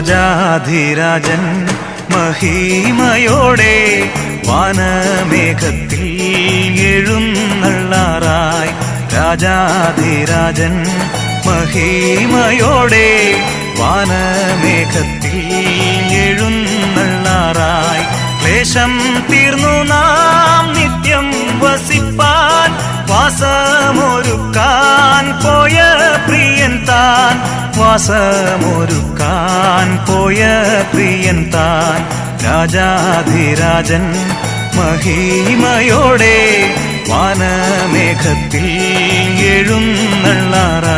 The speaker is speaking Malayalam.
രാജാധിരാജൻ മഹിമയോടെ വാനമേഘത്തിൽ എഴുന്നള്ളാറായി രാജാധിരാജൻ മഹിമയോടെ വാനമേഘത്തിൽ എഴുന്നള്ളാറായി ക്ലേശം തീർന്നു നാ താൻ വാസമൊരുക്കാൻ പോയ പ്രിയൻ താൻ രാജാധിരാജൻ മഹിമയോടെ വാനമേഘത്തിൽ എഴുന്നള്ളാറായി.